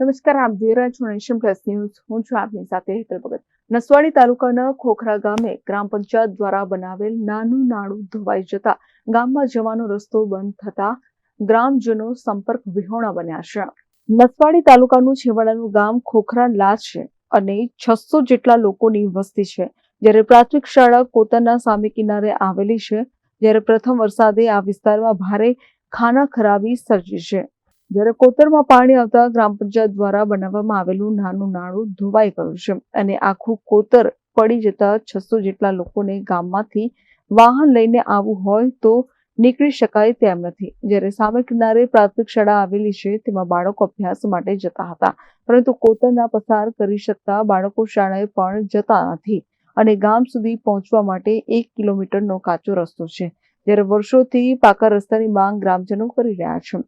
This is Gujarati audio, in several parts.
નમસ્કાર, આપ જોઈ રહ્યા છો નેશન પ્લસ ન્યૂઝ. હું છું આપની સાથે હેતલ ભગત. નસવાડી તાલુકાના ખોખરા ગામે ગ્રામ પંચાયત દ્વારા બનાવેલ નાનું નાળું ધોવાઈ જતા ગામમાં જવાનો રસ્તો બંધ થતા ગ્રામજનો સંપર્ક વિહોણા બન્યા છે. નસવાડી તાલુકાનું છેવાડાનું ગામ ખોખરા લાજ છે અને છસો જેટલા લોકોની વસ્તી છે. જ્યારે પ્રાથમિક શાળા કોતરના સામે કિનારે આવેલી છે, જ્યારે પ્રથમ વરસાદે આ વિસ્તારમાં ભારે ખાના ખરાબી સર્જી છે. જ્યારે કોતરમાં પાણી આવતા ગ્રામ પંચાયત દ્વારા બનાવવામાં આવેલું નાનું નાળું ધોવાઈ ગયું છે અને આખું કોતર પડી જતા છસો જેટલા લોકોને ગામમાંથી વાહન લઈને આવવું હોય તો નીકળી શકાય તેમ નથી. જ્યારે સામે કિનારે પ્રાથમિક શાળા આવેલી છે, તેમાં બાળકો અભ્યાસ માટે જતા હતા. પરંતુ કોતરના પસાર કરી શકતા બાળકો શાળાએ પણ જતા નથી અને ગામ સુધી પહોંચવા માટે એક કિલોમીટરનો કાચો રસ્તો છે. જ્યારે વર્ષોથી પાકા રસ્તાની માંગ ગ્રામજનો કરી રહ્યા છે.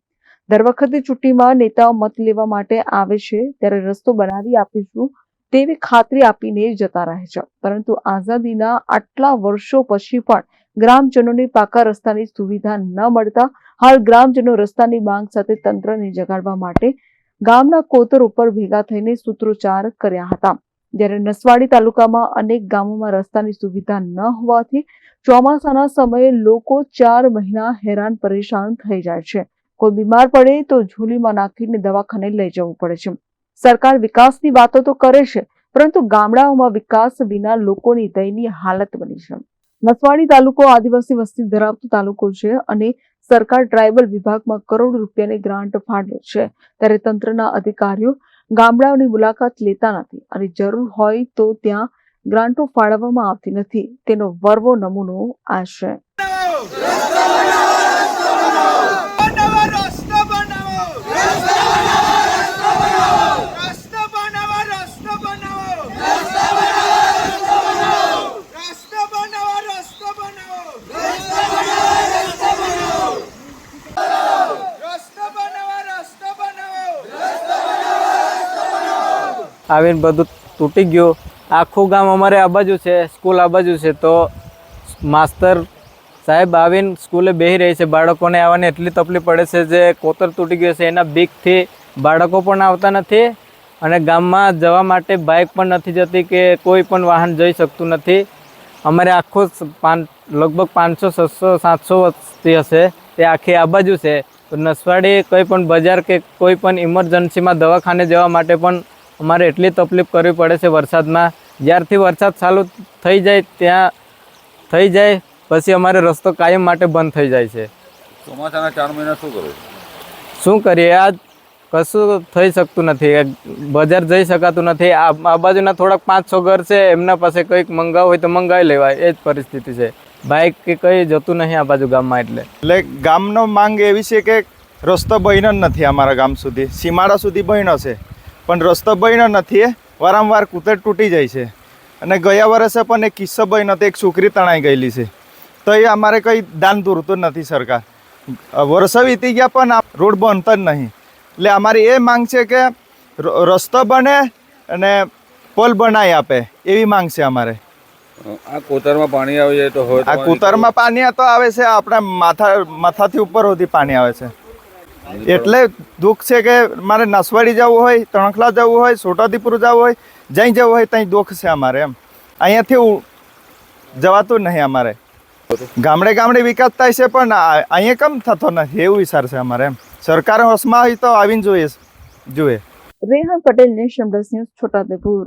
દર વખતે ચૂંટણીમાં નેતાઓ મત લેવા માટે આવે છે, ત્યારે રસ્તો બનાવી આપીશું તેવી ખાતરી આપીને જતા રહે છે. પરંતુ આઝાદીના આટલા વર્ષો પછી પણ ગ્રામજનોને પાકા રસ્તાની સુવિધા ન મળતા હાલ ગ્રામજનો રસ્તાની માંગ સાથે તંત્રને જગાડવા માટે ગામના કોતર ઉપર ભેગા થઈને સૂત્રોચ્ચાર કર્યા હતા. જ્યારે નસવાડી તાલુકામાં અનેક ગામોમાં રસ્તાની સુવિધા ન હોવાથી ચોમાસાના સમયે લોકો ચાર મહિના હેરાન પરેશાન થઈ જાય છે. કોઈ બીમાર પડે તો ઝૂલીમાં નાખીને દવાખાને લઈ જવું પડે છે. સરકાર વિકાસની વાતો તો કરે છે, પરંતુ ગામડાઓમાં વિકાસ વિના લોકોની દયનીય હાલત બની છે. નસવાડી તાલુકો આદિવાસી વસ્તી ધરાવતો તાલુકો છે અને સરકાર ટ્રાઇબલ વિભાગમાં કરોડ રૂપિયાની ગ્રાન્ટ ફાળવે છે. ત્યારે તંત્રના અધિકારીઓ ગામડાઓની મુલાકાત લેતા નથી અને જરૂર હોય તો ત્યાં ગ્રાન્ટો ફાળવવામાં આવતી નથી. તેનો વર્વો નમૂનો આ છે બનાવો રસ્તો બનાવો રસ્તો બનાવો રસ્તો બનાવો રસ્તો બનાવો રસ્તો બનાવો રસ્તો બનાવો રસ્તો બનાવો આવીને બધું તૂટી ગયું. આખું ગામ અમારે આ બાજુ છે, સ્કૂલ આ બાજુ છે, તો માસ્તર સાહેબ આવીને સ્કૂલે બેસી રહી છે. બાળકોને આવવાની એટલી તકલીફ પડે છે જે કોતર તૂટી ગયું છે, એના બીકથી બાળકો પણ આવતા નથી અને ગામમાં જવા માટે બાઇક પણ નથી જતી કે કોઈ પણ વાહન જઈ શકતું નથી. અમારે આખું પાન, લગભગ પાંચસો, છસો, સાતસો વસ્તી હશે. તે આખી આ બાજુ છે. તો નસવાડી કોઈ પણ બજાર કે કોઈ પણ ઇમરજન્સીમાં દવાખાને જવા માટે પણ અમારે એટલી તકલીફ કરવી પડે છે વરસાદમાં. જ્યારથી વરસાદ ચાલુ થઈ જાય ત્યાં થઈ જાય પછી અમારે રસ્તો કાયમ માટે બંધ થઈ જાય છે. ચોમાસાના ચાર મહિના શું કરું શું કરીએ? આ કશું થઈ શકતું નથી. બજાર જઈ શકાતું નથી. આ આ બાજુના થોડાક પાંચ છ ઘર છે એમના પાસે કંઈક મંગાવ હોય તો મંગાવી લેવાય. એ જ પરિસ્થિતિ છે. બાઇક કે કંઈ જતું નહીં આ બાજુ ગામમાં એટલે. એટલે ગામનો માંગ એવી છે કે રસ્તો બન્યો જ નથી અમારા ગામ સુધી. સીમાડા સુધી બન્યો છે. પણ રસ્તો બન્યો નથી વારંવાર કૂતર તૂટી જાય છે. અને ગયા વર્ષે પણ એક કિસ્સો બન્યો તો એક છોકરી તણાઈ ગયેલી છે. તો એ અમારે કંઈ દાન દૂરતું નથી સરકાર. વર્ષો વીતી ગયા પણ આ રોડ બનતો જ નહીં. એટલે અમારી એ માંગ છે કે રસ્તો બને અને પોલ બનાવી આપે એવી માંગ છે અમારે. આ કોતરમાં પાણી આવી જાય તો આ કોતરમાં પાણી તો આવે છે આપણા માથા માથાથી ઉપર સુધી પાણી આવે છે. એટલે દુઃખ છે કે મારે નસવાડી જવું હોય, તણખલા જવું હોય છોટાદીપુર જવું હોય, જ્યાં જવું હોય ત્યાં દુઃખ છે અમારે એમ. અહીંયાથી જવાતું નહીં અમારે. ગામડે ગામડે વિકાસ થાય છે પણ અહીંયા કેમ થતો નથી? એવું વિચાર છે અમારે એમ. સરકાર હોશમાં હોય તો આવીને જોઈએ જોઈએ. Rehan Patel nation plus news, Chhotaudepur.